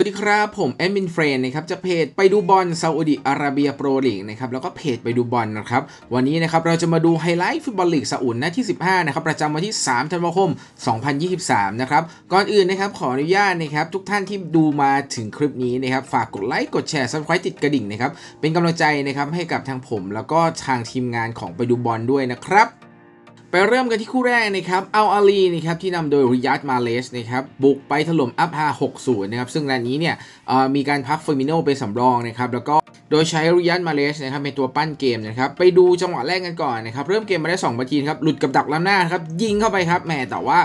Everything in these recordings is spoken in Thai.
สวัสดีครับ ผมแอดมินเฟรนนะครับจะเพจไปดูบอลซาอุดิอาระเบียโปรลีกนะครับแล้วก็เพจไปดูบอลนะครับวันนี้นะครับเราจะมาดูไฮไลท์ฟุตบอลลีกซาอุดนัดที่ 15นะครับประจำวันที่ 3 ธันวาคม 2023 นะครับก่อนอื่นนะครับขออนุญาตนะครับทุกท่านที่ดูมาถึงคลิปนี้นะครับฝากกดไลค์กดแชร์ซับสไครต์ติดกระดิ่งนะครับเป็นกำลังใจนะครับให้กับทางผม แล้วก็ทางทีมงานของไปดูบอลด้วยนะครับ ไปเริ่มกันที่คู่แรกนะครับเอาอาลีนะครับที่นำโดยริยัตมาเลสนะครับบุกไปถล่มอัพฮา60นะครับซึ่งนัดนี้เนี่ยมีการพักเฟอร์มิโนเป็นสำรองนะครับแล้วก็โดยใช้ริยัตมาเลสนะครับเป็นตัวปั้นเกมนะครับไปดูจังหวะแรกกันก่อนนะครับเริ่มเกมมาได้2นาทีครับหลุดกับดักล้ำหน้าครับยิงเข้าไปครับแหมแต่ว่า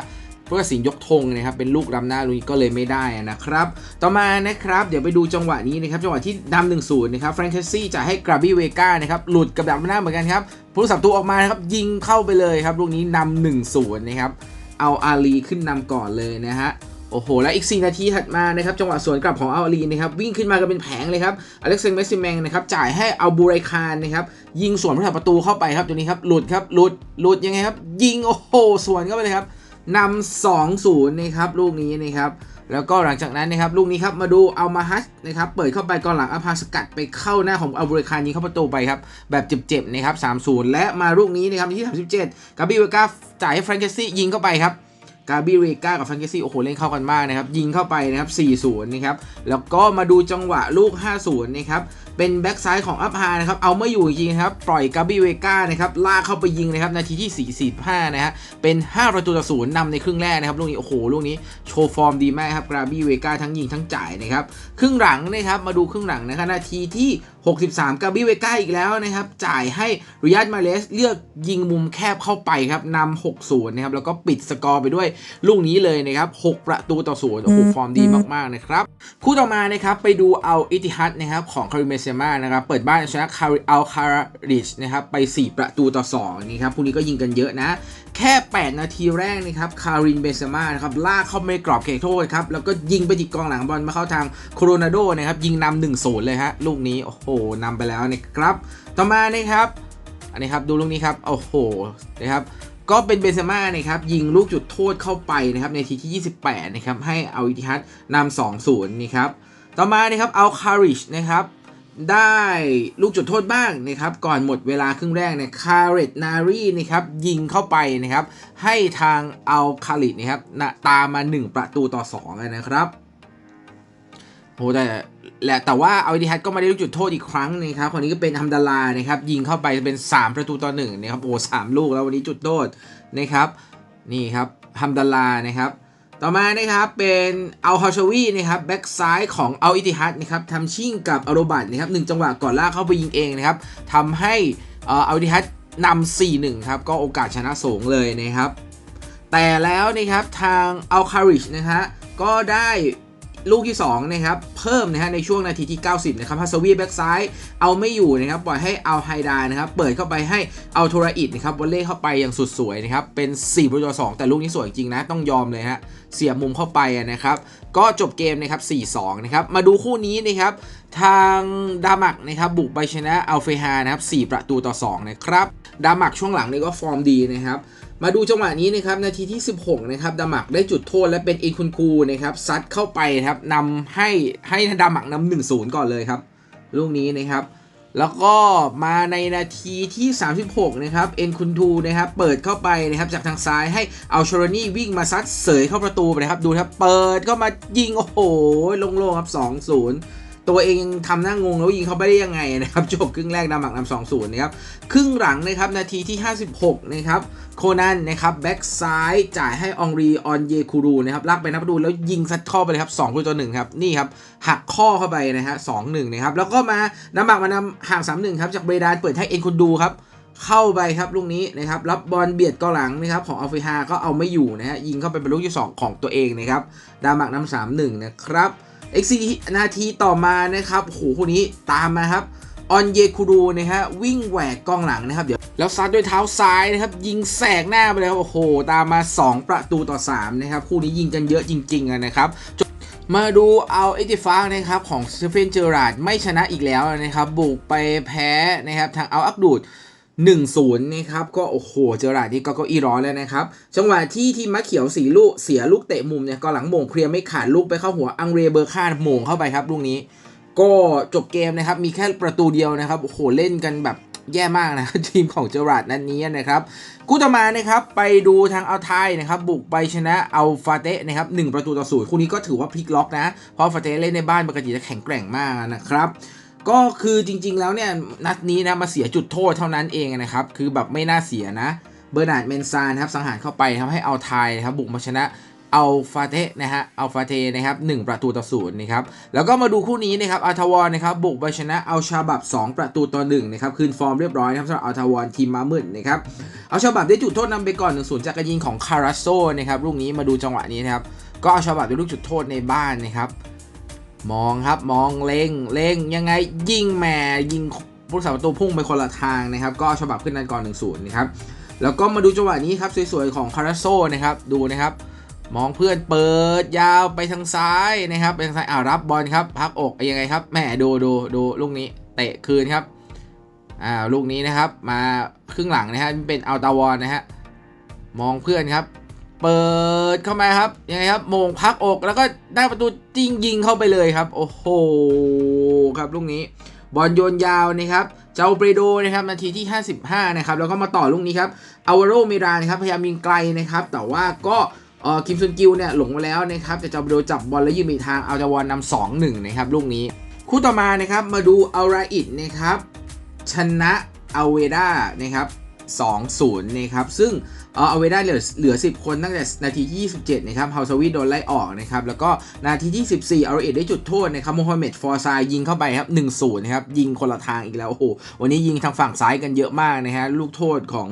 เพื่อสิงยกธงนะครับเป็นลูกรำหน้าลุยก็เลยไม่ได้นะครับ ต่อมานะครับเดี๋ยวไปดูจังหวะนี้นะครับจังหวะที่นำหนึ่งศูนย์นะครับแฟรงเคสซี่จะให้กราบี้เวกานะครับหลุดกับดักล้ำหน้าเหมือนกันครับ ผู้รักษาประตูออกมาครับยิงเข้าไปเลยครับลูกนี้นำหนึ่งศูนย์นะครับเอาอาลีขึ้นนำก่อนเลยนะฮะโอ้โห และอีก 4 นาทีถัดมานะครับ จังหวะสวนกลับของอัลอาลีนะครับ วิ่งขึ้นมากันเป็นแผงเลยครับ อเล็กซานเมสซิแมงนะครับ จ่ายให้เอาบูไรคานนะครับ ยิงสวนผู้รักประตูเข้าไปครับตัวนี้ครับ หลุดครับ หลุด หลุดยังไงครับ ยิง โอ้โห สวนเข้าไปเลยครับนำ2 0นะครับ ลูกนี้นะครับ แล้วก็หลังจากนั้นนะครับลูกนี้ครับมาดูเอามาฮัสนะครับเปิดเข้าไปก่อนหลังอาพาสกัดไปเข้าหน้าของอัลบริคานยิงเข้าประตูไปครับแบบเจ็บๆนะครับ3-0 และมาลูกนี้นะครับที่37กาบิเวกาจ่ายให้แฟรงเกซี่ยิงเข้าไปครับ กาบิเวกากับฟรงเกซี่โอ้โห เล่นเข้ากันมากนะครับ ยิงเข้าไปนะครับ 4-0 นะครับ แล้วก็มาดูจังหวะลูก 5-0 นะครับ เป็นแบ็กซ้ายของอัพฮานะครับ เอาไม่อยู่จริงๆครับ ปล่อยกาบิเวกานะครับ ลากเข้าไปยิงนะครับ นาทีที่ 45 นะฮะ เป็น 5 ประตูต่อศูนย์นำในครึ่งแรกนะครับ ลูกนี้ โอ้โห ลูกนี้โชว์ฟอร์มดีมากครับ กาบิเวกาทั้งยิงทั้งจ่ายนะครับ ครึ่งหลังนะครับ มาดูครึ่งหลังนะครับ นาทีที่ 63กาบิเวก้าอีกแล้วนะครับ จ่ายให้ริยัตมาเลสเลือกยิงมุมแคบเข้าไปครับนำ6-0นะครับแล้วก็ปิดสกอร์ไปด้วยลูกนี้เลยนะครับ6ประตูต่อศูนย์โอ้โหฟอร์มดีมากๆนะครับคู่ต่อมานะครับไปดูเอาอิติฮัดนะครับของคาริเมเซมานะครับเปิดบ้านชนะคาริอัลคาริชนะครับไป 4 ประตูต่อ2นี่ครับคู่นี้ก็ยิงกันเยอะนะ แค่ 8 นาทีแรกนะครับคารินเบเซมานะครับลากเข้าไปในกรอบเขตโทษครับแล้วก็ยิงไปติดกองหลังบอลมาเข้าทางโคโรนาโดนะครับยิงนำหนึ่งศูนย์เลยฮะลูกนี้โอ้โหนำไปแล้วนะครับ ต่อมานะครับ อันนี้ครับดูลูกนี้ครับ โอ้โห นะครับก็เป็นเบนเซม่านะครับยิงลูกจุดโทษเข้าไปนะครับในทีที่ 28 นะครับให้เอาอิติฮัดนำ2 0นี่ครับต่อมานะครับเอาคาริชนะครับได้ลูกจุดโทษบ้างนะครับก่อนหมดเวลาครึ่งแรกเนี่ยคาเรตนารีนะครับยิงเข้าไปนะครับให้ทางเอาคาริชนะครับนะตามมา 1 ประตูต่อ2เลยนะครับโอ้แต่ แหละแต่ว่าเอาดิฮัตก็มาได้ลูกจุดโทษอีกครั้งนึงครับคนนี้ก็เป็นฮัมดาลานะครับยิงเข้าไปเป็น 3 ประตูต่อ1นะครับโอ้สามลูกแล้ววันนี้จุดโทษนะครับนี่ครับฮัมดาลานะครับต่อมานะครับเป็นอัลฮาชวีนะครับแบ็กซ้ายของอัลอิติฮัดนะครับทำชิ่งกับอโรบัตนะครับหนึ่งจังหวะก่อนล่าเข้าไปยิงเองนะครับทำให้อัลอิติฮัดนำ 4-1 ครับ ก็โอกาสชนะสูงเลยนะครับ แต่แล้วนะครับทางอัลคาริชนะฮะก็ได้ ลูกที่2นะครับเพิ่มนะฮะในช่วงนาทีที่ 90 นะครับฮัสวีแบ็กซ้ายเอาไม่อยู่นะครับปล่อยให้เอาไฮดานะครับเปิดเข้าไปให้เอาโทราอิดนะครับวอลเล่เข้าไปอย่างสุดสวยนะครับเป็น4ประตูต่อ2แต่ลูกนี้สวยจริงนะต้องยอมเลยฮะเสียมุมเข้าไปนะครับก็จบเกมนะครับ 4-2 นะครับ มาดูคู่นี้นะครับทางดามักนะครับบุกไปชนะอัลเฟฮานะครับ4ประตูต่อ2นะครับดามักช่วงหลังนี่ก็ฟอร์มดีนะครับมาดูจังหวะนี้นะครับนาทีที่ 16 นะครับดามักได้จุดโทษและเป็นอินคุนคูนะครับซัดเข้าไปครับนำให้ให้ดามักนำหนึ่งศูนย์ก่อนเลยครับลูกนี้นะครับ แล้วก็มาในนาทีที่ 36 นะครับเอ็นคุนทูนะครับเปิดเข้าไปนะครับจากทางซ้ายให้เอาชโรนี่วิ่งมาซัดเสยเข้าประตูไปนะครับดูครับเปิดเข้ามายิงโอ้โหลงๆครับ 2-0 ตัวเองทำหน้างงแล้วยิงเขาไปได้ยังไงนะครับจบครึ่งแรกดามักนำสองศูนย์นะครับครึ่งหลังนะครับนาทีที่ 56 นะครับโคนันนะครับแบ็กซ้ายจ่ายให้องรีออนเยคูรูนะครับลากไปนับประตูแล้วยิงซัดข้อไปเลยครับ2ประตูต่อหนึ่งครับนี่ครับหักข้อเข้าไปนะฮะสองหนึ่งนะครับแล้วก็มาดามักมานำห่าง3-1ครับจากเบรดานเปิดให้เอ็นคุนดูครับเข้าไปครับลูกนี้นะครับรับบอลเบียดกองหลังนะครับของอัลฟิฮาก็เอาไม่อยู่นะฮะยิงเข้าไปเป็นลูกที่ 2 ของตัวเองนะครับดามักนำสามหนึ่งนะครับ อีกสี่นาทีต่อมานะครับโหคู่นี้ตามมาครับออนเยคูรูนะฮะวิ่งแหวกกองหลังนะครับเดี๋ยวแล้วซัดด้วยเท้าซ้ายนะครับ ยิงแสกหน้าไปเลยครับโอ้โห ตามมา 2 ประตูต่อ 3 นะครับ คู่นี้ยิงกันเยอะจริง ๆ นะครับ มาดูเอาเอติฟานะครับ ของสเฟนเจอราร์ดไม่ชนะอีกแล้วนะครับ บุกไปแพ้นะครับ ทางเอาอักดูด 1-0นะครับก็โอ้โหเจอราร์ดนี่ก็เก็อีร้อนแล้วนะครับ จังหวะที่ทีมมะเขียวสีลูกเสียลูกเตะมุมเนี่ยก็หลังโมงเคลียร์ไม่ขาดลูกไปเข้าหัวอังเรเบอร์คาโมงเข้าไปครับลูกนี้ ก็จบเกมนะครับมีแค่ประตูเดียวนะครับโอ้โหเล่นกันแบบแย่มากนะทีมของเจอราร์ดนัดนนี้นะครับคู่ต่อมานะครับไปดูทางเอาไทยนะครับบุกไปชนะเอาฟาเตะนะครับหประตูต่อศูนย์คู่นี้ก็ถือว่าพลิกล็อกนะเพราะฟาเตะเล่นในบ้านปกติจะแข็งแกร่งมากนะครับ ก็คือจริง ๆ แล้วเนี่ยนัดนี้นะมาเสียจุดโทษเท่านั้นเองนะครับ คือแบบไม่น่าเสียนะ เบอร์นาร์ดเมนซานครับสังหารเข้าไปทำให้เอาไทยนะครับบุกมาชนะเอาฟาเตะนะฮะเอาฟาเตนะครับหนึ่งประตูต่อศูนย์นะครับแล้วก็มาดูคู่นี้นะครับอัลทาวอนนะครับบุกไปชนะเอาชาบับ 2 ประตูต่อหนึ่งนะครับคืนฟอร์มเรียบร้อยนะครับสำหรับอัลทาวอนทีมมามืดนะครับเอาชาบับได้จุดโทษนำไปก่อน1นศูนย์จากการยิงของคาราโซนะครับลูกนี้มาดูจังหวะนี้นะครับก็เอาชาบับได้ลูกจุดโทษในบ้านนะครับ มองครับมองเล็งเล็งยังไงยิงแหม่ยิงผู้สาประตูพุ่งไปคนละทางนะครับ ก็ฉบับขึ้นนันก่อน1นศูนะครับแล้วก็มาดูจังหวะนี้ครับสวยๆของคาราโซนะครับดูนะครับมองเพื่อนเปิดยาวไปทางซ้ายนะครับไปทางซ้ายอ่ารับบอลครับพักอกยังไงครับแหมดูดูดูลูกนี้เตะคืนครับอ่าลูกนี้นะครับมาครึ่งหลังนะฮะเป็นอัลตาวอนนะฮะมองเพื่อนครับ เปิดเข้ามาครับยังไงครับโมงพักอกแล้วก็ได้ประตูจริงยิงเข้าไปเลยครับ โอ้โหครับลูกนี้ บอลโยนยาวนะครับเจ้าเบรโดนะครับนาทีที่ 55 นะครับแล้วก็มาต่อลูกนี้ครับอาวาโรเมรานครับพยายามยิงไกลนะครับ แต่ว่าก็เออคิมซุนกิวเนี่ยหลงมาแล้วนะครับแต่เจ้าเบรโดจับบอลแล้วยืนไปทางเอาจาวอนนำ2-1นะครับลูกนี้ คู่ต่อมานะครับมาดูอัลราอิดนะครับชนะอเวด้านะครับ2-0นะครับซึ่ง เออเวด้เหลือเหลือ 10 คนตั้งแต่นาทีที่27 นะครับเฮาซาวีโดนไล่ออกนะครับ แล้วก็นาทีที่ 14อัลเอดได้จุดโทษนะครับโมฮัมเหม็ดฟอร์ซายยิงเข้าไปครับ 1-0 นะครับ ยิงคนละทางอีกแล้ว โอ้โห วันนี้ยิงทางฝั่งซ้ายกันเยอะมากนะฮะ ลูกโทษของ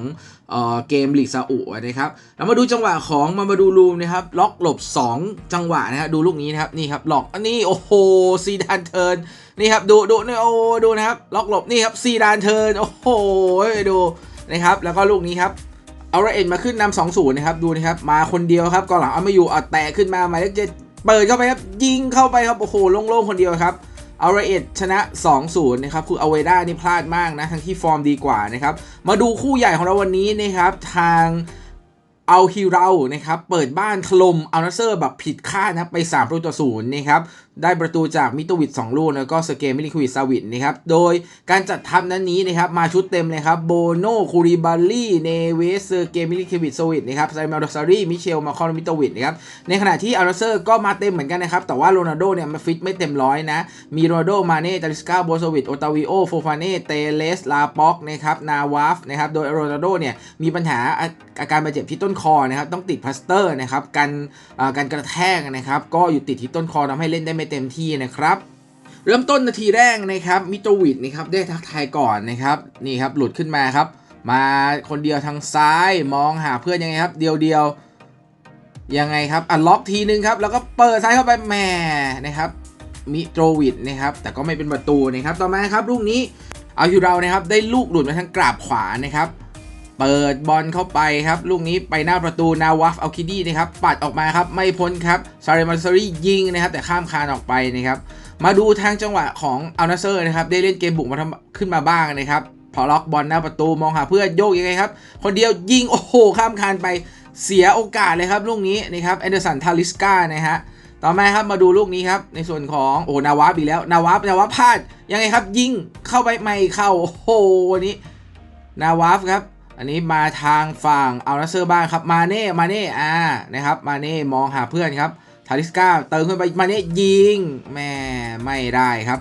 เออเกมลีกซาอุนะครับแล้วมาดูจังหวะของมามาดูรูมนะครับ ล็อกหลบ 2 จังหวะนะครับ ดูลูกนี้นะครับ นี่ครับหลอกอันนี้โอ้โหซีดานเทิร์น นี่ครับ ดูดูนี่โอ้ดูนะครับ ล็อกหลบ นี่ครับซีดานเทิร์น โอ้โห ดูนะครับ แล้วก็ลูกนี้ครับ เอาระเอ็นมาขึ้นนำสองศูนย์นะครับดูนะครับมาคนเดียวครับกองหลังเอาไม่อยู่เอาแตะขึ้นมาหมายเลขเจ็ดเปิดเข้าไปครับยิงเข้าไปครับโอ้โหโล่งๆคนเดียวครับเอาระเอ็ดชนะ 2-0 นะครับ คืออเวด้านี่พลาดมากนะ ทั้งที่ฟอร์มดีกว่านะครับ มาดูคู่ใหญ่ของเราวันนี้นะครับ ทางเอาฮิเรานะครับ เปิดบ้านถล่มอัลนาเซอร์แบบผิดคาดนะ ไป3ประตูต่อศูนย์นะครับได้ประตูจากมิโตวิด2ลูกแล้วก็สเกมิลิควิดซาวิดนะครับ โดยการจัดทัพนั้นนี้นะครับมาชุดเต็มเลยครับ โบโนคูริบาลีเนเวสเซเกมิลิควิดซาวิดนะครับไซมาดอซารีมิเชล มาคอนมิโตวิดนะครับ ในขณะที่อัลนาเซอร์ก็มาเต็มเหมือนกันนะครับ แต่ว่าโรนัลโดเนี่ยมาฟิตไม่เต็มร้อยนะ มีโรนัลโด มาเน่ตาลิสกาโบโซวิดโอตาวิโอ โฟฟาเน่ เตเลส ลาป็อก นะครับ นาวาฟ นะครับ โดยโรนัลโดเนี่ยมีปัญหาอาการบาดเจ็บที่ต้นคอนะครับ ต้องติดพลาสเตอร์นะครับ กันการกระแทกนะครับ ก็อยู่ติดที่ต้นคอทำให้เล่นได้ไม่เต็มที่นะครับ เริ่มต้นนาทีแรกนะครับมิโตวิดนะครับได้ทักทายก่อนนะครับนี่ครับหลุดขึ้นมาครับ มาคนเดียวทางซ้ายมองหาเพื่อนยังไงครับ เดียวเดียวยังไงครับอะล็อกทีนึงครับแล้วก็เปิดซ้ายเข้าไปแหม่นะครับมิโตวิดนะครับแต่ก็ไม่เป็นประตูนะครับต่อมาครับลูกนี้เอาอยู่เรานะครับได้ลูกหลุดมาทางกราบขวานะครับ เปิดบอลเข้าไปครับ ลูกนี้ไปหน้าประตูนาวัฟอัลคิดีนะครับ ปัดออกมาครับ ไม่พ้นครับซาเรมันซารียิงนะครับ แต่ข้ามคานออกไปนะครับ มาดูทางจังหวะของอัลนาเซอร์นะครับ ได้เล่นเกมบุกมาทำขึ้นมาบ้างนะครับพอล็อกบอลหน้าประตูมองหาเพื่อนโยกยังไงครับ คนเดียวยิงโอ้โหข้ามคานไปเสียโอกาสเลยครับลูกนี้นะครับแอนเดอร์สันทาลิสกานะฮะต่อมาครับมาดูลูกนี้ครับในส่วนของโอ้นาวาบอีกแล้วนาวาบนาวาบพลาดยังไงครับยิงเข้าไปไม่เข้าโอ้โหนนี้นาวาฟครับ อันนี้มาทางฝั่งเอัลนาเซอร์บ้างครับมาเน่มาเน่อ่านะครับมาเน่มองหาเพื่อนครับทาริสกาเติมขึ้นไปมาเน่ยิงแม่ไม่ได้ครับ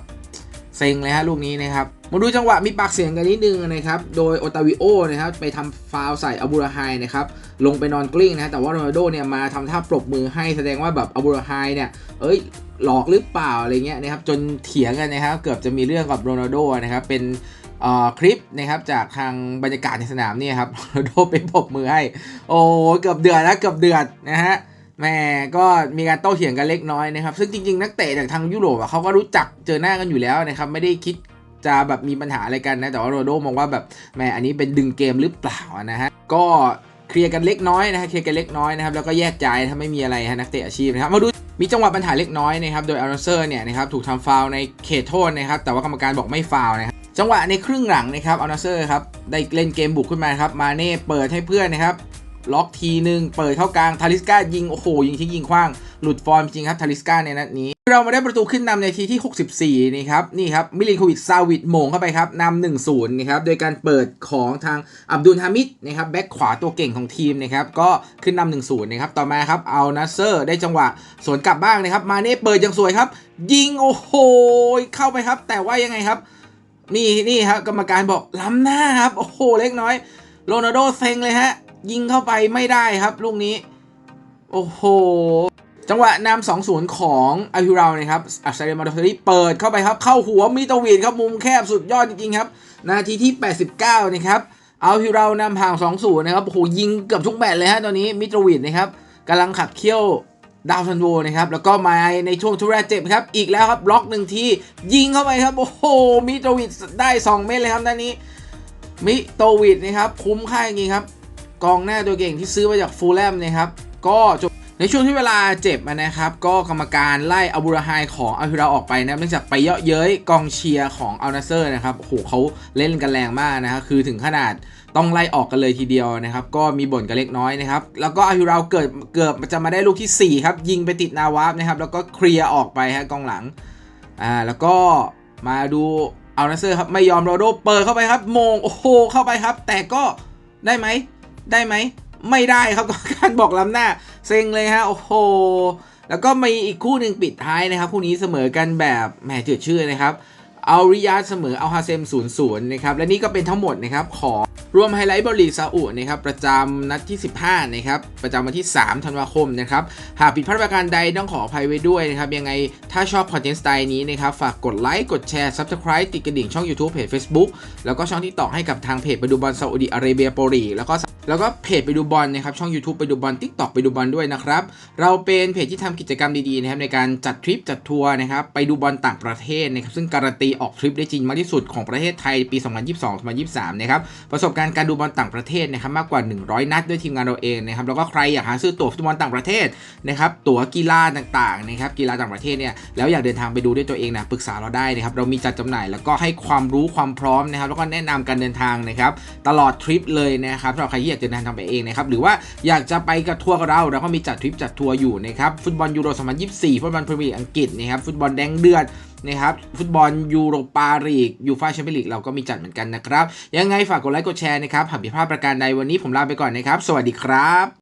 เซ็งเลยฮะลูกนี้นะครับมาดูจังหวะมีปากเสียงกันนิดนึงนะครับ โดยโอตาวิโอนะครับไปทำฟาวใส่อบูราไฮนะครับลงไปนอนกลิ้งนะแต่ว่าโรนัลโดเนี่ยมาทำท่าปรบมือให้แสดงว่าแบบอบูราไฮเนี่ยเอ้ยหลอกหรือเปล่าอะไรเงี้ยนะครับจนเถียงกันนะครับเกือบจะมีเรื่องกับโรนัลโดนะครับเป็น คลิปนะครับจากทางบรรยากาศในสนามเนี่ยครับโรนโดไปปบมือให้ โอ้เกือบเดือดนะเกือบเดือดนะฮะแม่ก็มีการโต้เถียงกันเล็กน้อยนะครับ ซึ่งจริงๆ นักเตะจากทางยุโรปเขาก็รู้จักเจอหน้ากันอยู่แล้วนะครับ ไม่ได้คิดจะแบบมีปัญหาอะไรกันนะ แต่ว่าโรโดมองว่าแบบแหมอันนี้เป็นดึงเกมหรือเปล่านะฮะก็เคลียร์กันเล็กน้อยนะฮะเคลียร์กันเล็กน้อยนะครับแล้วก็แยกย้ายถ้าไม่มีอะไรฮะนักเตะอาชีพนะครับมาดูมีจังหวะปัญหาเล็กน้อยนะครับโดยอาร์เซอร์เนี่ยนะครับถูกทำฟาวในเขตโทษนะครับแต่ว่ากรรมการบอกไม่ฟาวนะครับ จังหวะในครึ่งหลังนะครับอัลนาเซอร์ครับได้เล่นเกมบุกขึ้นมาครับมาเน่เปิดให้เพื่อนนะครับล็อกทีหนึ่งเปิดเข้ากลางทาริสกายิงโอ้โหยิงทิ้งยิงคว้างหลุดฟอร์มจริงครับทาริสกาในนัดนี้ เรามาได้ประตูขึ้นนำในทีที่ 64 นี่ครับ นี่ครับ มิลินโควิดซาวิดโหมงเข้าไปครับนำ1-0นะครับโดยการเปิดของทางอับดุลฮามิดนะครับแบ็คขวาตัวเก่งของทีมนะครับก็ขึ้นนำ1-0นะครับต่อมาครับเอานาเซอร์ได้จังหวะสวนกลับบ้างนะครับมาเน่เปิดอย่างสวยครับ ยิงโอ้โหเข้าไปครับ แต่ว่ายังไงครับ นี่นี่ครับกรรมการบอกล้ำหน้าครับ โอ้โหเล็กน้อยโรนัลโดเซ็งเลยฮะ ยิงเข้าไปไม่ได้ครับลูกนี้ โอ้โห จังหวะนำ2-0ของอาฮิรานะครับอัสซเรมาโดเทอรี่เปิดเข้าไปครับ เข้าหัวมิโตวีดครับมุมแคบสุดยอดจริงๆครับ นาทีที่ 89 นะครับเอาฮิเรานำห่าง2-0นะครับโอ้โหยิงเกือบทุกแมตช์เลยฮะตอนนี้มิโตวีดนะครับกำลังขับเคี่ยว ดาวซันโวนะครับแล้วก็มาในช่วงทุเรศเจ็บครับอีกแล้วครับบล็อกหนึ่งทียิงเข้าไปครับโอ้โหมิโตวีดได้ 2 เม็ดเลยครับด้านนี้มิโตวิดนะครับคุ้มค่าจริงครับกองหน้าตัวเก่งที่ซื้อมาจากฟูลแลมนะครับก็จบในช่วงที่เวลาเจ็บนะครับ ก็กรรมการไล่อับูราไฮของอัลฮิราออกไปนะเนื่องจากไปเยาะเย้ยกองเชียร์ของอัลนาเซอร์นะครับโอ้โหเขาเล่นกันแรงมากนะครับคือถึงขนาด ต้องไล่ออกกันเลยทีเดียวนะครับ ก็มีบ่นกันเล็กน้อยนะครับ แล้วก็อัลฮิราเกิดเกือบจะมาได้ลูกทีสี่ 4 ครับ ยิงไปติดนาวาฟนะครับ แล้วก็เคลียร์ออกไปฮะกองหลังอ่าแล้วก็มาดูเอัลนาเซอร์ครับไม่ยอมโรโดเปิดเข้าไปครับโมงโอ้โหเข้าไปครับ แต่ก็ได้ไหมได้ไหมไม่ได้ครับกรรมการบอกล้ำหน้า เซ็งเลยฮะโอ้โหแล้วก็มีอีกคู่หนึ่งปิดท้ายนะครับคู่นี้เสมอกันแบบแหมจืดชื่อนะครับ เอาริยาเสมอเอาฮาเซม0ูนย์นะครับ และนี่ก็เป็นทั้งหมดนะครับของรวมไฮไลท์บอลลีกซาอุนะครับประจำนัดที่ 15นะครับประจำวันที่ 3 ธันวาคมนะครับหากผิดพลาดประการใดต้องขออภัยไว้ด้วยนะครับยังไงถ้าชอบคอนเทนต์สไตล์นี้นะครับฝากกดไลค์กดแชร์ Subscribe ติดกระดิ่งช่อง YouTube เพจ Facebook แล้วก็ช่องที่ต่อให้กับทางเพจไปดูบอลซาอุดิอาระเบียโปรีแล้วก็ แล้วก็เพจไปดูบอลนะครับช่อง YouTube ไปดูบอล TikTok ไปดูบอลด้วยนะครับเราเป็นเพจที่ทำกิจกรรมดีๆนะครับในการจัดทริปจัดทัวร์นะครับไปดูบอลต่างประเทศนะครับซึ่งการันตีออกทริปได้จริงมากที่สุดของประเทศไทยปี 2022-2023นะครับประสบการณ์การดูบอลต่างประเทศนะครับมากกว่า 100 นัดด้วยทีมงานเราเองนะครับแล้วก็ใครอยากหาซื้อตั๋วฟุตบอลต่างประเทศนะครับตั๋วกีฬาต่างๆนะครับกีฬาต่างประเทศเนี่ยแล้วอยากเดินทางไปดูด้วยตัวเองนะปรึกษาเราได้นะครับเรามีจัดจำหน่ายแล้วก็ให้ความรู้ความพร้อมนะครับแล้วก็แนะนำการเดินทางนะครับตลอดทริปเลยนะครับสำหรับใครที่อยากเดินทางไปเองนะครับหรือว่าอยากจะไปกับทัวร์กับเราเราก็มีจัดทริปจัดทัวร์อยู่นะครับฟุตบอลยูโร2024ฟุตบอลพรีเมียร์อังกฤษนะครับฟุตบอลแดงเดือดนะครับฟุตบอลยูโรปาลีกยูฟ่าแชมเปี้ยนลีกเราก็มีจัดเหมือนกันนะครับยังไงฝากกดไลค์กดแชร์นะครับหากผิดพลาดประการใดวันนี้ผมลาไปก่อนนะครับ สวัสดีครับ